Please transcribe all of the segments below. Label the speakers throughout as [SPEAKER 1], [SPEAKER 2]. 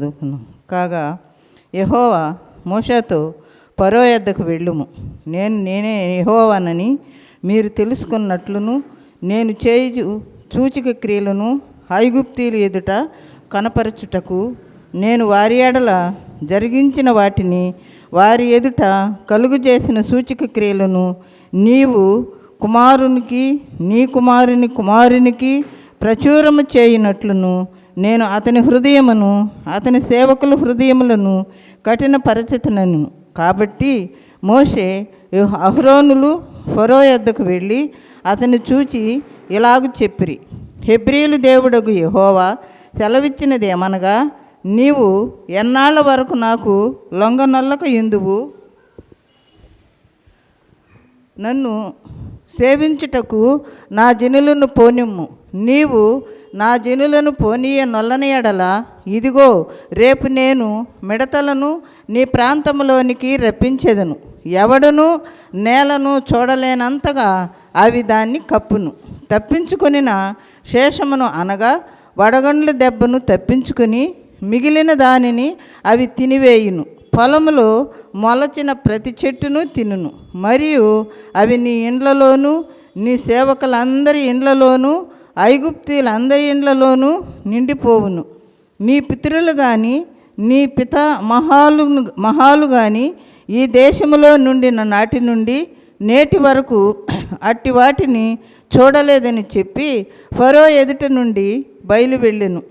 [SPEAKER 1] చదువుకున్నాం. కాగా యహోవా మోషతో పరో యొద్దకు వెళ్ళుము. నేను నేనే యహోవానని మీరు తెలుసుకున్నట్లును నేను చేయి సూచిక క్రియలను ఐగుప్తీలు ఎదుట కనపరచుటకు నేను వారి ఎడల జరిగించిన వాటిని వారి ఎదుట కలుగు చేసిన సూచిక క్రియలను నీవు కుమారునికి నీ కుమారుని కుమారునికి ప్రచురము చేయునట్లును నేను అతని హృదయమును అతని సేవకుల హృదయములను కఠినపరచితనను కాబట్టి మోషే అహ్రోనులు ఫరో యొద్దకు వెళ్ళి అతన్ని చూచి ఇలాగు చెప్పిరి. హెబ్రియులు దేవుడగు యహోవా సెలవిచ్చినదేమనగా నీవు ఎన్నాళ్ళ వరకు నాకు లొంగనొల్లక ఎందువు? నన్ను సేవించుటకు నా జనులను పోనిమ్ము. నీవు నా జనులను పోనీయ నొల్లని ఎడల ఇదిగో రేపు నేను మిడతలను నీ ప్రాంతంలోనికి రప్పించేదను. ఎవడను నేలను చూడలేనంతగా అవి దాన్ని కప్పును. తప్పించుకొనిన శేషమును అనగా వడగండ్ల దెబ్బను తప్పించుకుని మిగిలిన దానిని అవి తినివేయును. పొలములో మొలచిన ప్రతి చెట్టును తినును. మరియు అవి నీ ఇండ్లలోనూ నీ సేవకులందరి ఇండ్లలోనూ ఐగుప్తీలందరి ఇండ్లలోనూ నిండిపోవును. నీ పితరులు కానీ నీ పిత మహాలు మహాలు కానీ ఈ దేశంలో నుండిన నాటి నుండి నేటి వరకు అట్టి వాటిని చూడలేదని చెప్పి ఫరో ఎదుట నుండి బయలు వెళ్ళెను.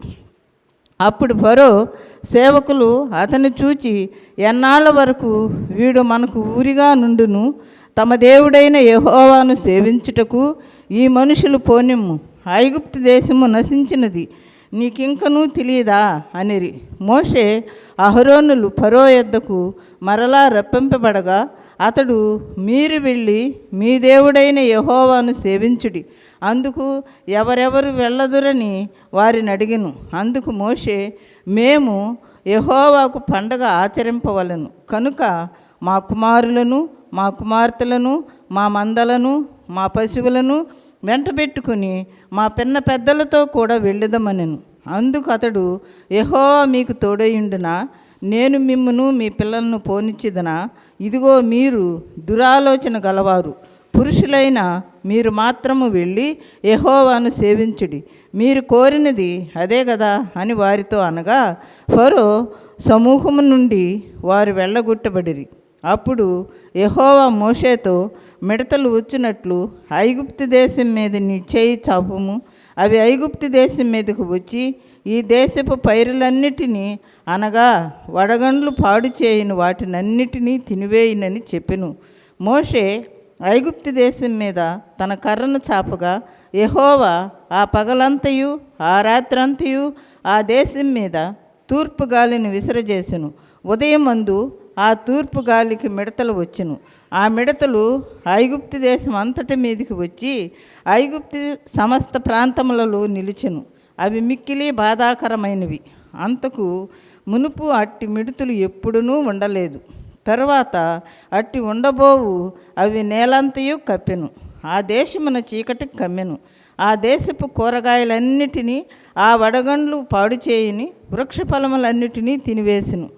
[SPEAKER 1] అప్పుడు ఫరో సేవకులు అతన్ని చూచి ఎన్నాళ్ళ వరకు వీడు మనకు ఊరిగా నుండును? తమ దేవుడైన యహోవాను సేవించుటకు ఈ మనుషులు పోనిమ్ము. ఐగుప్తు దేశము నశించినది. నీకింకనూ తెలియదా? అనిరి. మోషే అహరోనులు ఫరో యొద్దకు మరలా రప్పింపబడగా అతడు మీరు వెళ్ళి మీ దేవుడైన యహోవాను సేవించుడి. అందుకు ఎవరెవరు వెళ్ళదురని వారిని అడిగిను. అందుకు మోషే మేము యహోవాకు పండగ ఆచరింపవలను. కనుక మా కుమారులను మా కుమార్తెలను మా మందలను మా పశువులను వెంటబెట్టుకుని మా పిన్న పెద్దలతో కూడా వెళ్ళుదమనెను. అందుకు అతడు యెహోవా మీకు తోడయుండునా నేను మిమ్మను మీ పిల్లలను పోనిచ్చిదనా? ఇదిగో మీరు దురాలోచన గలవారు. పురుషులైన మీరు మాత్రము వెళ్ళి యహోవాను సేవించుడి. మీరు కోరినది అదే కదా అని వారితో అనగా ఫరో సమూహము నుండి వారు వెళ్ళగొట్టబడిరి. అప్పుడు యహోవా మోషేతో మిడతలు వచ్చినట్లు ఐగుప్తు దేశం మీద నీ చేయి చాపుము. అవి ఐగుప్తు దేశం మీదకు వచ్చి ఈ దేశపు పైరులన్నిటినీ అనగా వడగండ్లు పాడు చేయని వాటినన్నిటినీ తినివేయనని చెప్పెను. మోషే ఐగుప్తు దేశం మీద తన కర్రను చాపగా యహోవా ఆ పగలంతయు ఆ రాత్రంతయు ఆ దేశం మీద తూర్పు గాలిని విసిరజేసెను. ఉదయం అందు ఆ తూర్పు గాలికి మిడతలు వచ్చును. ఆ మిడతలు ఐగుప్తి దేశం అంతటి మీదకి వచ్చి ఐగుప్తి సమస్త ప్రాంతములలో నిలిచెను. అవి మిక్కిలి బాధాకరమైనవి. అంతకు మునుపు అట్టి మిడతలు ఎప్పుడునూ ఉండలేదు. తర్వాత అట్టి ఉండబోవు అవి నేలంతయు కప్పెను. ఆ దేశమున చీకటి కమ్మెను. ఆ దేశపు కూరగాయలన్నిటినీ ఆ వడగండ్లు పాడు చేయని వృక్ష ఫలములన్నిటినీ తినివేసెను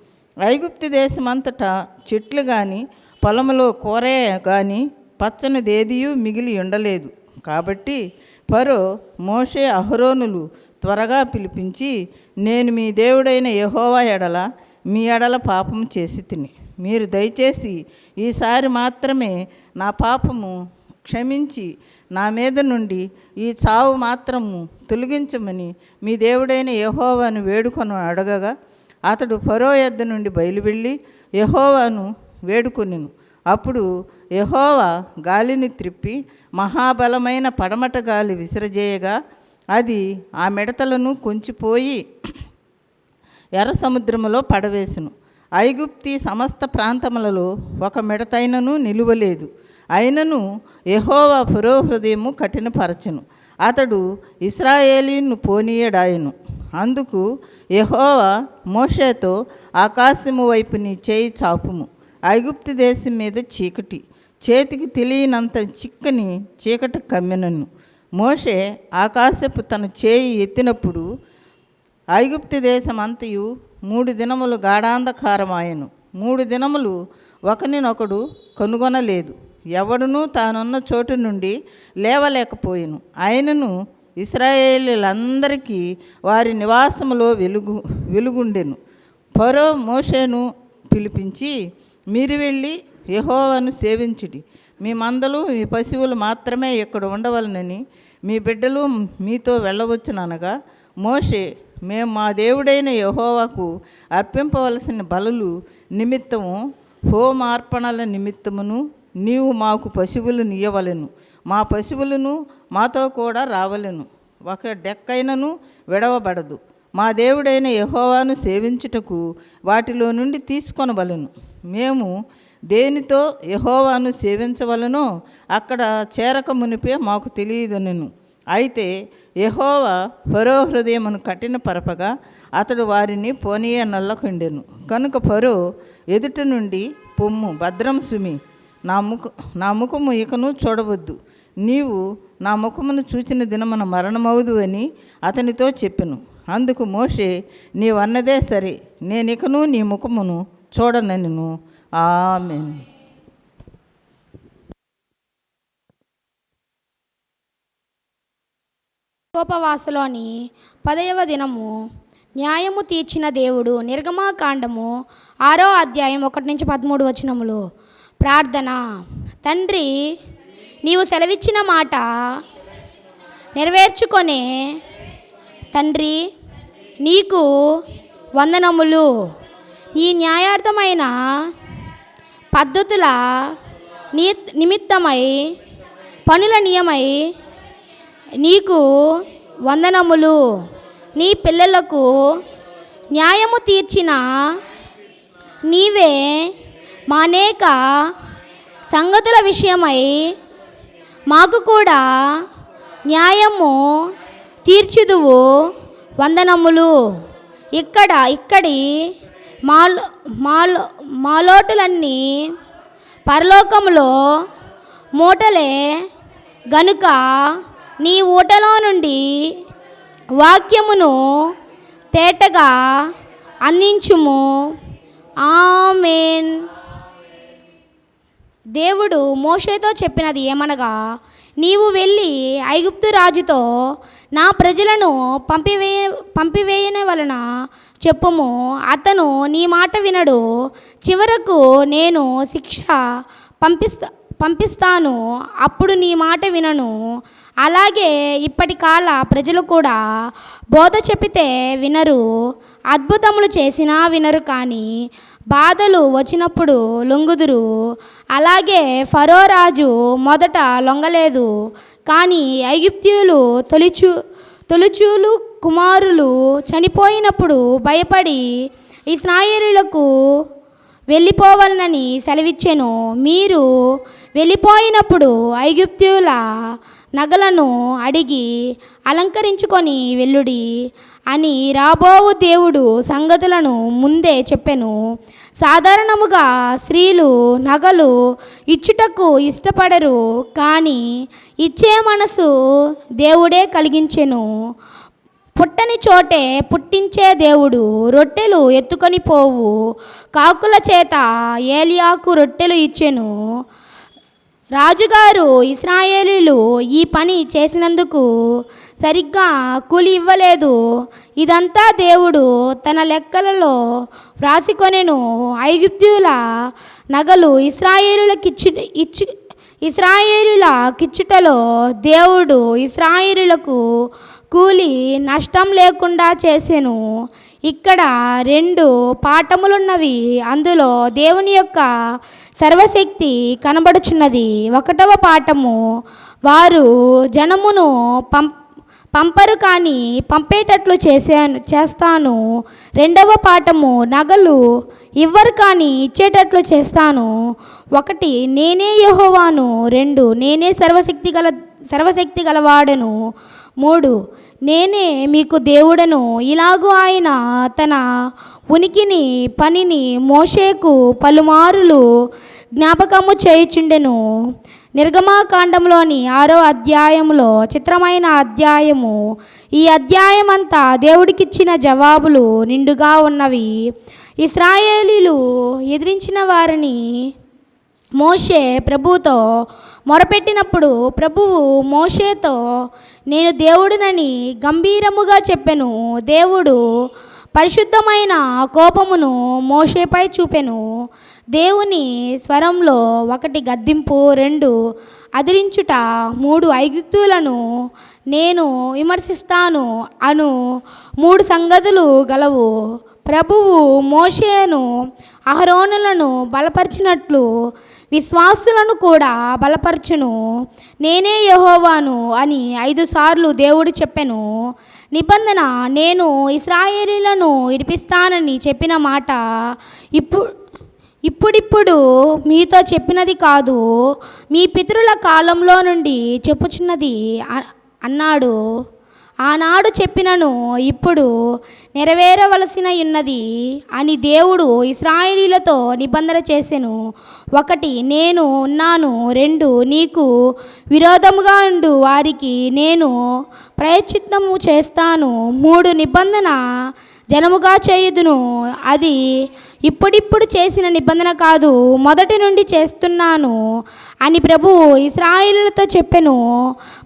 [SPEAKER 1] ఐగుప్తి దేశమంతటా చెట్లు కానీ పొలంలో కూర కానీ పచ్చనిదేదియు మిగిలి ఉండలేదు. కాబట్టి పరో మోషే అహరోనులు త్వరగా పిలిపించి నేను మీ దేవుడైన యహోవా ఎడల మీ ఎడల పాపం చేసి తిని. మీరు దయచేసి ఈసారి మాత్రమే నా పాపము క్షమించి నా మీద నుండి ఈ చావు మాత్రము తొలగించమని మీ దేవుడైన యహోవాను వేడుకొను అడగగా అతడు ఫరో యొద్ద నుండి బయలువెళ్ళి యహోవాను వేడుకొనిను. అప్పుడు యహోవా గాలిని త్రిప్పి మహాబలమైన పడమట గాలి విసిరజేయగా అది ఆ మిడతలను కొంచిపోయి ఎర్ర సముద్రములో పడవేసును. ఐగుప్తి సమస్త ప్రాంతములలో ఒక మిడతైనను నిలువలేదు. అయినను యహోవా పురోహృదయము కఠినపరచును. అతడు ఇస్రాయేలీను పోనీయడాయను. అందుకు యహోవా మోషేతో ఆకాశము వైపు నీ చేయి చాపుము. ఐగుప్తు దేశం మీద చీకటి. చేతికి తెలియనంత చిక్కని చీకటి కమ్మినను. మోషే ఆకాశపు తన చేయి ఎత్తినప్పుడు ఐగుప్తు దేశం అంతయు మూడు దినములు గాఢాంధకారమాయను. మూడు దినములు ఒకనినొకడు కనుగొనలేదు. ఎవడునూ తానున్న చోటు నుండి లేవలేకపోయాను. ఆయనను ఇస్రాయేలీలందరికీ వారి నివాసములో వెలుగు వెలుగుండెను. ఫరో మోషేను పిలిపించి మీరు వెళ్ళి యెహోవాను సేవించుడి. మీ మందలు మీ పశువులు మాత్రమే ఇక్కడ ఉండవలనని మీ బిడ్డలు మీతో వెళ్ళవచ్చుననగా మోషే మేము మా దేవుడైన యహోవాకు అర్పింపవలసిన బలులు నిమిత్తము హోమార్పణల నిమిత్తమును నీవు మాకు పశువులు నీయవలను మా పశువులను మాతో కూడా రావలెను. ఒక డెక్కైనను విడవబడదు. మా దేవుడైన యహోవాను సేవించుటకు వాటిలో నుండి తీసుకొనవలెను. మేము దేనితో యహోవాను సేవించవలనో అక్కడ చేరక మునిపే మాకు తెలియదనను. అయితే యహోవా ఫరో హృదయమును కఠిన పరపగా అతడు వారిని పోనీయ నల్లకుండెను. కనుక ఫరో ఎదుట నుండి పొమ్ము భద్రం సుమి నా ముఖ నా ముఖము ఇకను చూడవద్దు. నీవు నా ముఖమును చూచిన దినమున మరణమవుదు అని అతనితో చెప్పెను. అందుకు మోషే నీవన్నదే సరే నేనికను నీ ముఖమును చూడనను ఆమెన్.
[SPEAKER 2] కోపవాసలోని పదయవ దినము న్యాయము తీర్చిన దేవుడు నిర్గమాకాండము ఆరో అధ్యాయం ఒకటి నుంచి పదమూడు వచనములు. ప్రార్థన. తండ్రి నీవు సెలవిచ్చిన మాట నెరవేర్చుకొనే తండ్రి నీకు వందనములు. ఈ న్యాయార్థమైన పద్ధతుల నీ నిమిత్తమై పనుల నియమై నీకు వందనములు. నీ పిల్లలకు న్యాయము తీర్చిన నీవే మా అనేక సంగతుల విషయమై మాకు కూడా న్యాయము తీర్చుదువు వందనములు. ఇక్కడ ఇక్కడి మాలో మాలో మాలోటులన్నీ పరలోకములో మూటలే. గనుక నీ ఊటలో నుండి వాక్యమును తేటగా అందించుము. ఆమెన్. దేవుడు మోషేతో చెప్పినది ఏమనగా నీవు వెళ్ళి ఐగుప్తు రాజుతో నా ప్రజలను పంపివేయ పంపివేయని వలన చెప్పుము. అతను నీ మాట వినడు. చివరకు నేను శిక్ష పంపిస్తా పంపిస్తాను. అప్పుడు నీ మాట వినను. అలాగే ఇప్పటి కాల ప్రజలు కూడా బోధ చెప్పితే వినరు. అద్భుతములు చేసినా వినరు కానీ బాధలు వచ్చినప్పుడు లొంగుదురు. అలాగే ఫరో రాజు మొదట లొంగలేదు. కానీ ఐగుప్తియులు తొలిచు తొలిచూలు కుమారులు చనిపోయినప్పుడు భయపడి ఇస్రాయేలులకు వెళ్ళిపోవాలనని సెలవిచ్చెను. మీరు వెళ్ళిపోయినప్పుడు ఐగుప్తియుల నగలను అడిగి అలంకరించుకొని వెళ్ళుడి. అని రాబోవు దేవుడు సంగతులను ముందే చెప్పెను. సాధారణముగా స్త్రీలు నగలు ఇచ్చుటకు ఇష్టపడరు కానీ ఇచ్చే మనసు దేవుడే కలిగించెను. పుట్టని చోటే పుట్టించే దేవుడు రొట్టెలు ఎత్తుకొని పోవు. కాకుల చేత ఏలియాకు రొట్టెలు ఇచ్చెను. రాజుగారు ఇస్రాయేలీలు ఈ పని చేసినందుకు సరిగ్గా కూలి ఇవ్వలేదు. ఇదంతా దేవుడు తన లెక్కలలో వ్రాసికొనెను. ఐగుప్తుల నగలు ఇస్రాయేలులకిచ్చి ఇచ్చి ఇస్రాయేలుల కిచ్చుటలో దేవుడు ఇస్రాయేలులకు కూలి నష్టం లేకుండా చేసెను. ఇక్కడ రెండు పాఠములున్నవి. అందులో దేవుని యొక్క సర్వశక్తి కనబడుచున్నది. ఒకటవ పాఠము వారు జనమును పం పంపరు కానీ పంపేటట్లు చేశాను చేస్తాను. రెండవ పాఠము నగలు ఇవ్వరు కానీ ఇచ్చేటట్లు చేస్తాను. ఒకటి నేనే యహోవాను. రెండు నేనే సర్వశక్తి గల సర్వశక్తి గలవాడను. మూడు. నేనే మీకు దేవుడను. ఇలాగూ ఆయన తన ఉనికిని పనిని మోషేకు పలుమారులు జ్ఞాపకము చేయుచుండెను. నిర్గమాకాండంలోని ఆరో అధ్యాయంలో చిత్రమైన అధ్యాయము. ఈ అధ్యాయం అంతా దేవుడికిచ్చిన జవాబులు నిండుగా ఉన్నవి. ఇస్రాయేలీలు ఎదిరించిన వారిని మోషే ప్రభుతో మొరపెట్టినప్పుడు ప్రభువు మోషేతో నేను దేవుడినని గంభీరముగా చెప్పెను. దేవుడు పరిశుద్ధమైన కోపమును మోషేపై చూపెను. దేవుని స్వరంలో ఒకటి గద్దింపు రెండు అదిరించుట మూడు ఐగుప్తులను నేను విమర్శిస్తాను అను మూడు సంగతులు గలవు. ప్రభువు మోషేను అహరోనులను బలపరిచినట్లు విశ్వాసులను కూడా బలపరచును. నేనే యహోవాను అని ఐదు సార్లు దేవుడు చెప్పెను. నిబంధన నేను ఇస్రాయేలీలను ఇడిపిస్తానని చెప్పిన మాట ఇప్పుడు ఇప్పుడిప్పుడు మీతో చెప్పినది కాదు మీ పితరుల కాలంలో నుండి చెప్పుచున్నది అన్నాడు. ఆనాడు చెప్పినను ఇప్పుడు నెరవేరవలసిన ఉన్నది అని దేవుడు ఇస్రాయిలీలతో నిబంధన చేసెను. ఒకటి నేను ఉన్నాను రెండు నీకు విరోధముగా ఉండు వారికి నేను ప్రయత్నము చేస్తాను. మూడు నిబంధన జనముగా చేయుదును అది ఇప్పుడిప్పుడు చేసిన నిబంధన కాదు మొదటి నుండి చేస్తున్నాను అని ప్రభు ఇస్రాయిలతో చెప్పెను.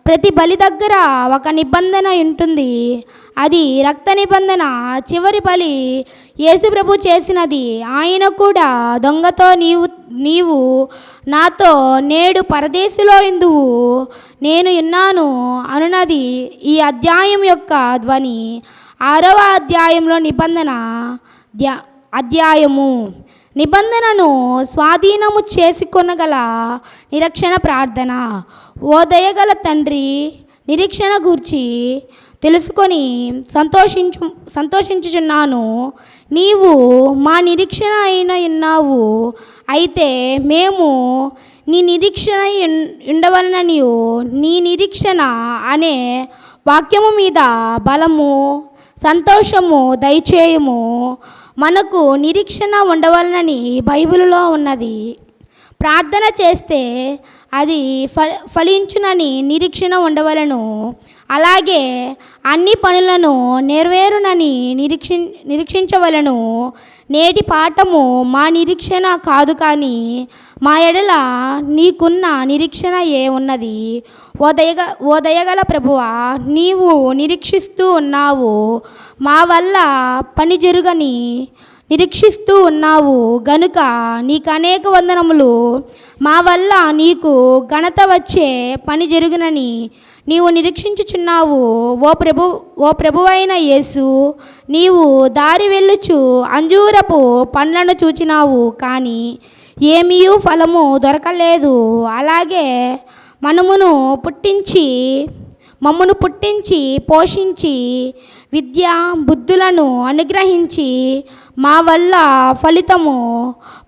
[SPEAKER 2] ప్రతి బలి దగ్గర ఒక నిబంధన ఉంటుంది. అది రక్త నిబంధన చివరి బలి యేసు ప్రభు చేసినది. ఆయన కూడా దొంగతో నీవు నీవు నాతో నేడు పరదేశిలో ఇందువు నేను ఉన్నాను అనున్నది ఈ అధ్యాయం యొక్క ధ్వని. ఆరవ అధ్యాయంలో నిబంధన ధ్యా అధ్యాయము. నిబంధనను స్వాధీనము చేసుకొనగల నిరక్షణ ప్రార్థన. ఓ దయగల తండ్రి నిరీక్షణ గూర్చి తెలుసుకొని సంతోషించు సంతోషించుచున్నాను. నీవు మా నిరీక్షణ అయిన ఉన్నావు. అయితే మేము నీ నిరీక్షణ ఉండవలనని నీ నిరీక్షణ అనే వాక్యము మీద బలము సంతోషము దయచేయము. మనకు నిరీక్షణ ఉండవలనని బైబిల్లో ఉన్నది. ప్రార్థన చేస్తే అది ఫ ఫలించునని నిరీక్షణ ఉండవలను. అలాగే అన్ని పనులను నెరవేరునని నిరీక్షి నిరీక్షించవలను. నేటి పాఠము మా నిరీక్షణ కాదు కానీ మా ఎడల నీకున్న నిరీక్షణ ఏ ఉన్నది. ఓ దయగ ఓ దయగల ప్రభువ నీవు నిరీక్షిస్తూ ఉన్నావు. మా వల్ల పని జరుగని నిరీక్షిస్తూ ఉన్నావు గనుక నీకు అనేక వందనములు. మా వల్ల నీకు ఘనత వచ్చే పని జరుగునని నీవు నిరీక్షించుచున్నావు. ఓ ప్రభు ఓ ప్రభువైన యేసు నీవు దారి వెళ్ళుచు అంజూరపు పండ్లను చూచినావు కానీ ఏమీయూ ఫలము దొరకలేదు. అలాగే మనమును పుట్టించి మమ్మను పుట్టించి పోషించి విద్య బుద్ధులను అనుగ్రహించి మా వల్ల ఫలితము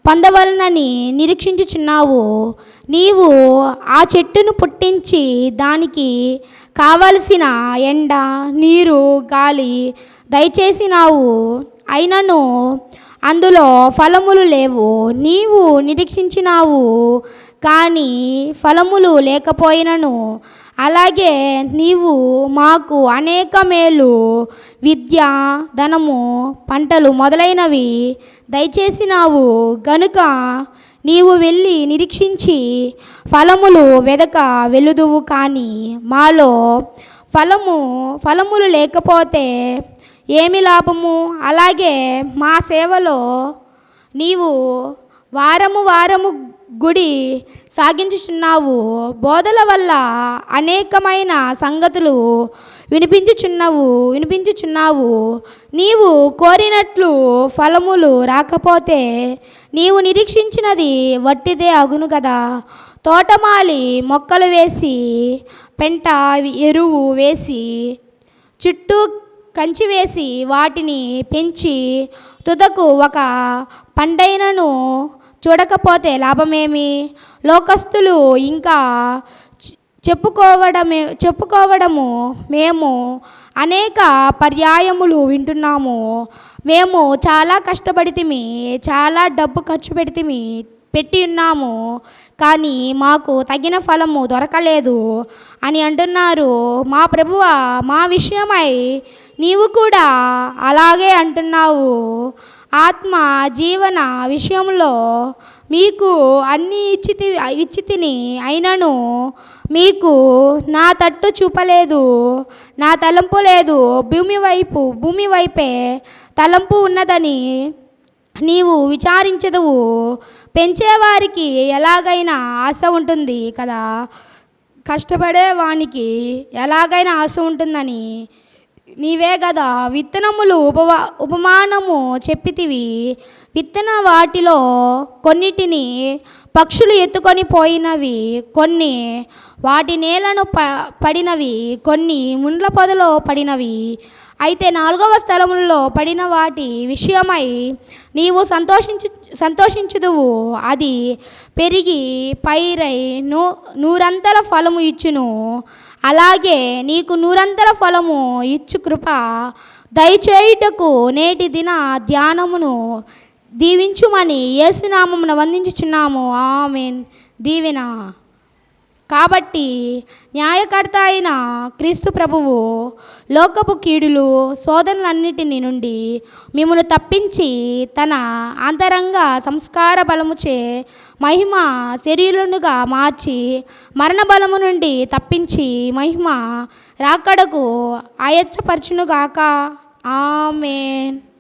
[SPEAKER 2] పొందవలనని నిరీక్షించుచున్నావు. నీవు ఆ చెట్టును పుట్టించి దానికి కావలసిన ఎండ నీరు గాలి దయచేసినావు. అయినను అందులో ఫలములు లేవు. నీవు నిరీక్షించినావు. కానీ ఫలములు లేకపోయినను అలాగే నీవు మాకు అనేక మేలు విద్య ధనము పంటలు మొదలైనవి దయచేసినావు. గనుక నీవు వెళ్ళి నిరీక్షించి ఫలములు వెదక వెలుదువు కానీ మాలో ఫలము ఫలములు లేకపోతే ఏమి లాభము? అలాగే మా సేవలో నీవు వారము వారము గుడి సాగించుచున్నావు. బోధల వల్ల అనేకమైన సంగతులు వినిపించుచున్నావు వినిపించుచున్నావు. నీవు కోరినట్లు ఫలములు రాకపోతే నీవు నిరీక్షించినది వట్టిదే అగును కదా. తోటమాలి మొక్కలు వేసి పెంట ఎరువు వేసి చుట్టూ కంచి వేసి వాటిని పెంచి తుదకు ఒక పండైనను చూడకపోతే లాభమేమి? లోకస్తులు ఇంకా చెప్పుకోవడమే చెప్పుకోవడము మేము అనేక పర్యాయములు వింటున్నాము. మేము చాలా కష్టపడితిమి చాలా డబ్బు ఖర్చు పెడితిమి పెట్టి ఉన్నాము. కానీ మాకు తగిన ఫలము దొరకలేదు అని అంటున్నారు. మా ప్రభువ మా విషయమై నీవు కూడా అలాగే అంటున్నావు. ఆత్మ జీవన విషయంలో మీకు అన్ని ఇచ్చితి ఇచ్చితిని అయినను మీకు నా తట్టు చూపలేదు నా తలంపు లేదు. భూమి వైపు భూమి వైపే తలంపు ఉన్నదని నీవు విచారించదువు. పెంచేవారికి ఎలాగైనా ఆశ ఉంటుంది కదా. కష్టపడే వానికి ఎలాగైనా ఆశ ఉంటుందని నీవే కదా విత్తనములు ఉపవా ఉపమానము చెప్పితివి. విత్తన వాటిలో కొన్నిటిని పక్షులు ఎత్తుకొని పోయినవి కొన్ని వాటి నేలను ప పడినవి కొన్ని ముండ్ల పొదలో పడినవి. అయితే నాలుగవ స్థలములలో పడిన వాటి విషయమై నీవు సంతోషించు సంతోషించుదువు. అది పెరిగి పైరై నూ నూరంతల ఫలము ఇచ్చును. అలాగే నీకు నూరంతల ఫలము ఇచ్చు కృప. దయచేయుటకు నేటి దిన ధ్యానమును దీవించుమని యేసునామమున వందించుచున్నాము. ఆమెన్. దీవెన. కాబట్టి న్యాయకర్త అయిన క్రీస్తు ప్రభువు లోకపు కీడులు శోధనలన్నిటిని నుండి మిమ్మను తప్పించి తన అంతరంగ సంస్కార బలముచే మహిమ శరీరునుగా మార్చి మరణ బలము నుండి తప్పించి మహిమ రాకడకు ఆయచ్చపరచునుగాక ఆమెన్.